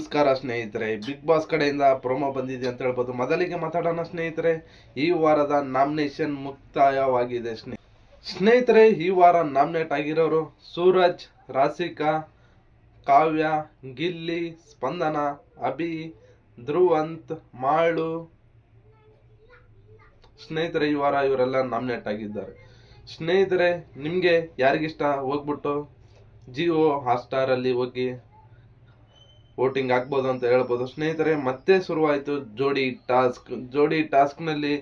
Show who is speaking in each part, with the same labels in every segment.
Speaker 1: ನಮಸ್ಕಾರ ಸ್ನೇಹಿತರೆ big boss ಕಡೆಯಿಂದ ಪ್ರೊಮೋ ಬಂದಿದೆ ಅಂತ ಹೇಳ್ಬೋದು. ಮೊದಲಿಗೆ ಮಾತಾಡೋಣ ಸ್ನೇಹಿತರೆ, ಈ ವಾರದ ನಾಮಿನೇಷನ್ ಮುಕ್ತಾಯವಾಗಿದೆ ಸ್ನೇ ಸ್ನೇಹಿತರೆ, ಈ ವಾರ ನಾಮಿನೇಟ್ ಆಗಿರೋರು ಸೂರಜ್ ರಾಸಿಕಾ ಕಾವ್ಯ, ಗಿಲ್ಲಿ, ಸ್ಪಂದನ, ಅಭಿ, ಧ್ರುವಂತ್, ಮಾಳು. ಸ್ನೇಹಿತರೆ, ಈ ವಾರ ಇವರೆಲ್ಲ ನಾಮಿನೇಟ್ ಆಗಿದ್ದಾರೆ. ಸ್ನೇಹಿತರೆ, ನಿಮಗೆ ಯಾರಿಗಿಷ್ಟ? ಹೋಗ್ಬಿಟ್ಟು ಜಿಯೋ ಹಾಟ್ಸ್ಟಾರ್ ಅಲ್ಲಿ ಹೋಗಿ ವೋಟಿಂಗ್ ಆಗ್ಬೋದು ಅಂತ ಹೇಳ್ಬೋದು. ಸ್ನೇಹಿತರೆ, ಮತ್ತೆ ಶುರುವಾಯಿತು ಜೋಡಿ ಟಾಸ್ಕ್. ಜೋಡಿ ಟಾಸ್ಕ್ನಲ್ಲಿ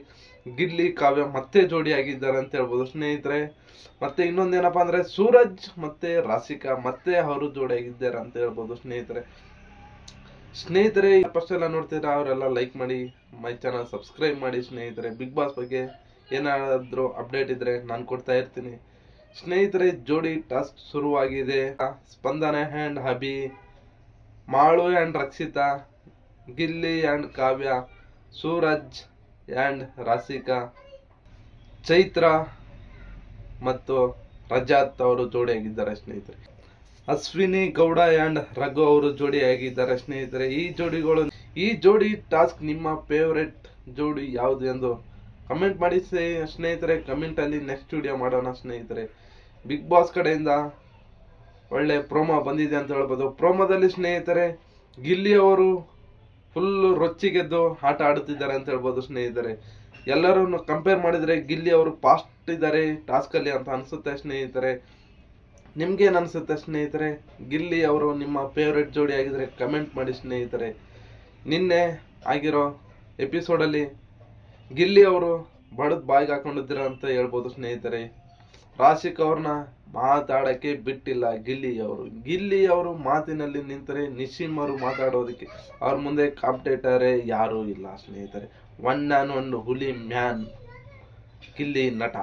Speaker 1: ಗಿಲ್ಲಿ, ಕಾವ್ಯ ಮತ್ತೆ ಜೋಡಿ ಆಗಿದ್ದಾರೆ ಅಂತ ಹೇಳ್ಬೋದು ಸ್ನೇಹಿತರೆ. ಮತ್ತೆ ಇನ್ನೊಂದೇನಪ್ಪ ಅಂದರೆ ಸೂರಜ್ ಮತ್ತೆ ರಾಸಿಕಾ ಮತ್ತೆ ಅವರು ಜೋಡಿ ಆಗಿದ್ದಾರೆ ಅಂತ ಹೇಳ್ಬೋದು ಸ್ನೇಹಿತರೆ. ಸ್ನೇಹಿತರೆ ಫಸ್ಟ್ ಎಲ್ಲ ನೋಡ್ತಿದ್ರೆ ಅವರೆಲ್ಲ ಲೈಕ್ ಮಾಡಿ ಮೈ ಚಾನಲ್ ಸಬ್ಸ್ಕ್ರೈಬ್ ಮಾಡಿ ಸ್ನೇಹಿತರೆ. ಬಿಗ್ ಬಾಸ್ ಬಗ್ಗೆ ಏನಾದರೂ ಅಪ್ಡೇಟ್ ಇದ್ರೆ ನಾನು ಕೊಡ್ತಾ ಇರ್ತೀನಿ. ಸ್ನೇಹಿತರೆ, ಜೋಡಿ ಟಾಸ್ಕ್ ಶುರುವಾಗಿದೆ. Spandana and ಹಬಿ Malu and Rakshita, Gilli and Kavya, Suraj and Rasika, Chaithra ಮತ್ತು ರಜಾತ್ ಅವರು ಜೋಡಿಯಾಗಿದ್ದಾರೆ ಸ್ನೇಹಿತರೆ. ಅಶ್ವಿನಿ ಗೌಡ ಆ್ಯಂಡ್ ರಘು ಅವರು ಜೋಡಿಯಾಗಿದ್ದಾರೆ ಸ್ನೇಹಿತರೆ. ಈ ಜೋಡಿಗಳು, ಈ ಜೋಡಿ ಟಾಸ್ಕ್ ನಿಮ್ಮ ಫೇವ್ರೆಟ್ ಜೋಡಿ ಯಾವುದು ಎಂದು ಕಮೆಂಟ್ ಮಾಡಿ ಸ್ನೇಹಿತರೆ. ಕಮೆಂಟ್ ಅಲ್ಲಿ ನೆಕ್ಸ್ಟ್ ವಿಡಿಯೋ ಮಾಡೋಣ ಸ್ನೇಹಿತರೆ. ಬಿಗ್ ಬಾಸ್ ಕಡೆಯಿಂದ ಒಳ್ಳೆ ಪ್ರೋಮೋ ಬಂದಿದೆ ಅಂತ ಹೇಳ್ಬೋದು. ಪ್ರೋಮೋದಲ್ಲಿ ಸ್ನೇಹಿತರೆ ಗಿಲ್ಲಿ ಅವರು ಫುಲ್ ರೊಚ್ಚಿಗೆದ್ದು ಆಟ ಆಡುತ್ತಿದ್ದಾರೆ ಅಂತ ಹೇಳ್ಬೋದು ಸ್ನೇಹಿತರೆ. ಎಲ್ಲರನ್ನು ಕಂಪೇರ್ ಮಾಡಿದರೆ ಗಿಲ್ಲಿ ಅವರು ಫಾಸ್ಟ್ ಇದ್ದಾರೆ, ಟಾಸ್ಕಲ್ಲಿ ಅಂತ ಅನಿಸುತ್ತೆ ಸ್ನೇಹಿತರೆ. ನಿಮ್ಗೇನು ಅನಿಸುತ್ತೆ ಸ್ನೇಹಿತರೆ? ಗಿಲ್ಲಿ ಅವರು ನಿಮ್ಮ ಫೇವ್ರೆಟ್ ಜೋಡಿ ಆಗಿದ್ರೆ ಕಮೆಂಟ್ ಮಾಡಿ ಸ್ನೇಹಿತರೆ. ನಿನ್ನೆ ಆಗಿರೋ ಎಪಿಸೋಡಲ್ಲಿ ಗಿಲ್ಲಿ ಅವರು ಬಡದ್ ಬಾಯಿಗೆ ಹಾಕೊಂಡಿದ್ದೀರ ಅಂತ ಹೇಳ್ಬೋದು ಸ್ನೇಹಿತರೆ. ರಾಶಿಕ್ ಅವ್ರನ್ನ ಮಾತಾಡಕ್ಕೆ ಬಿಟ್ಟಿಲ್ಲ ಗಿಲ್ಲಿ ಅವರು. ಗಿಲ್ಲಿ ಅವರು ಮಾತಿನಲ್ಲಿ ನಿಂತರೆ ನಿಶಿಮರು ಮಾತಾಡೋದಕ್ಕೆ ಅವ್ರ ಮುಂದೆ ಕಾಂಪಿಟೇಟರೇ ಯಾರೂ ಇಲ್ಲ ಸ್ನೇಹಿತರೆ. ಒನ್ ಆನ್ ಒನ್ ಹುಲಿ ಮ್ಯಾನ್ ಗಿಲ್ಲಿ ನಟ.